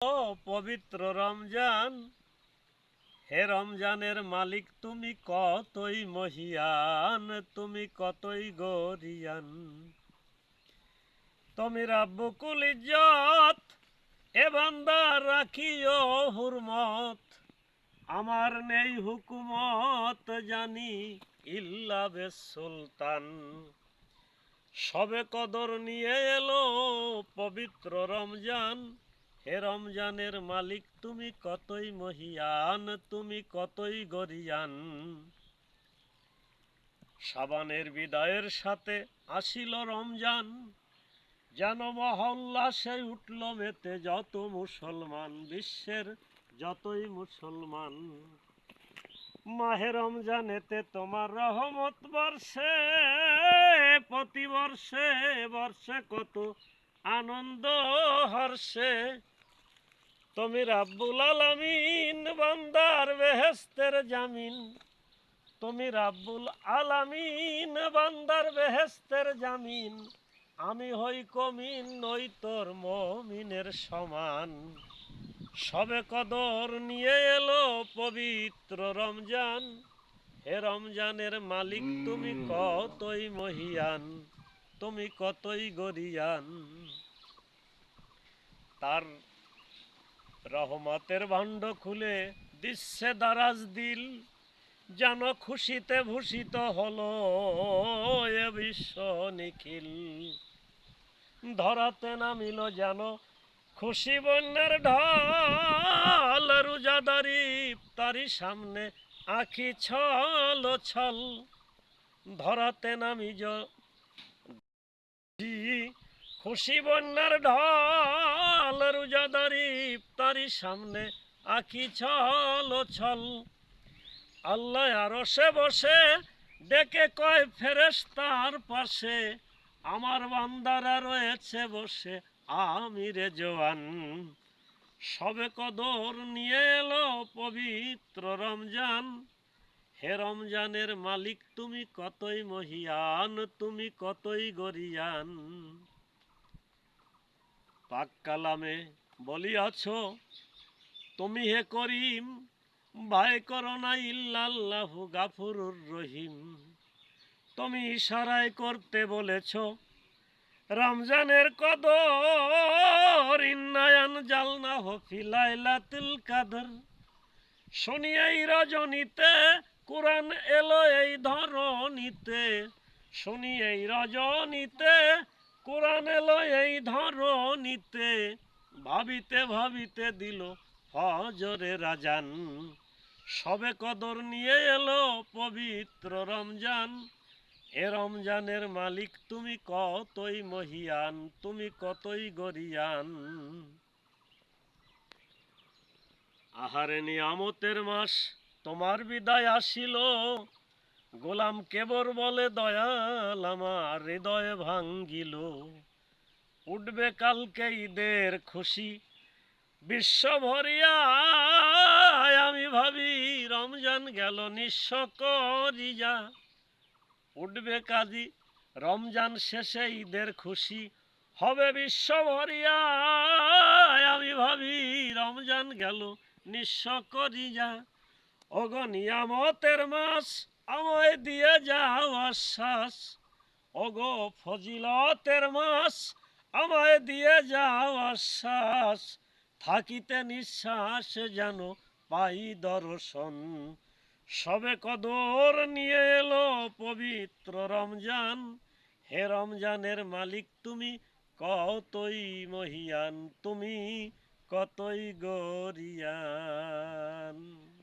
ও পবিত্র রমজান। হে রমজানের মালিক, তুমি কতই মহিয়ান, তুমি কতই গরিয়ান। তুমি রাব্বুকুল ইজ্জত, এ রাখিও হুরমত। আমার নেই হুকুমত জানি ইল্লা বে সুলতান সবে কদর নিয়ে এলো পবিত্র রমজান। হে রমজানের মালিক তুমি কতই মহিয়ান, তুমি কতই গরিয়ান। সাবানের বিদায়ের সাথে আসিল রমজান, যেন মহল্লাসে উঠল মেতে যত মুসলমান, বিশ্বের যতই মুসলমান। মাহে রমজানেতে তোমার রহমত বর্ষে, প্রতি বর্ষে বর্ষে কত আনন্দ হর্ষে। তুমি রাব্বুল আলামিন বান্দার বেহেস্তের জামিন। তুমি রাব্বুল আলামিন বান্দার বেহেস্তের জামিন। আমি হই কমিন নই তোর মমিনের সমান। সবে কদর নিয়ে এলো পবিত্র রমজান। হে রমজানের মালিক তুমি কতই মহিয়ান তুমি কতই গরিয়ান। তার রহমতের ভাণ্ড খুলে দিচ্ছে দারাজ দিল, যেন খুশিতে ভূষিত হলো এ বিশ্ব নিখিল। ধরাতে নামিল যেন খুশি বন্যার ঢল, রোজাদারি তারি সামনে আখি ছল ছল। ধরাতে নামি খুশি বন্যার ঢল রোজাদারি তারি সামনে আখি ছল ছল। আল্লাহ আরও সে বসে ডেকে কয়, ফেরেশতার পাশে আমার বান্দারা রয়েছে বসে আমি রে জওয়ান সবে কদর নিয়ে এলো পবিত্র রমজান। হে রমজানের মালিক, তুমি কতই মহিয়ান, তুমি কতই গরিয়ান। পাক কালামে বলিয়াছ, তুমি হে করিম ভাই করো না ইল্লাল্লাহু গাফুরুর রহিম। তুমি ইশারায় করতে বলেছ, রমজানের কদর ইন্নায়ান জালনা হফিলাইলাতুল কাদর। শনি এই রজনীতে, কোরআন এলো এই ধরনীতে। শনি এই রজনীতে কোরআন এলো এই ধরনীতে, ভাবিতে ভাবিতে দিল হজরে রাজান। সবে কদর নিয়ে এলো পবিত্র রমজান। এ রমজানের মালিক তুমি কতই মহিয়ান, তুমি কতই গরিয়ান। আহারে নিয়ামতের মাস, তোমার বিদায় আসিল। গোলাম কেবর বলে দয়াল আমার হৃদয় ভাঙ্গিল। উঠবে কালকে ঈদের খুশি। বিশ্ব ভরিয়া আমি ভাবি রমজান গেল, নিঃস্ব করিয়া উঠবে কাজী, রমজান শেষে ঈদের খুশি। হবে বিশ্ব ভরিয়া আমি ভাবি রমজান গেল, নিঃস্ব করিয়া ওগ নিয়ামতের মাস আমায় দিয়ে যাও আশ্বাস। ওগো ফজিলতের মাস, আমায় দিয়ে যাও আশ্বাস। থাকিতে নিঃশ্বাস যেন পাই দর্শন। সবে কদর নিয়ে এলো পবিত্র রমজান। হে রমজানের মালিক তুমি, কতই মহিয়ান, তুমি কতই গরিয়ান।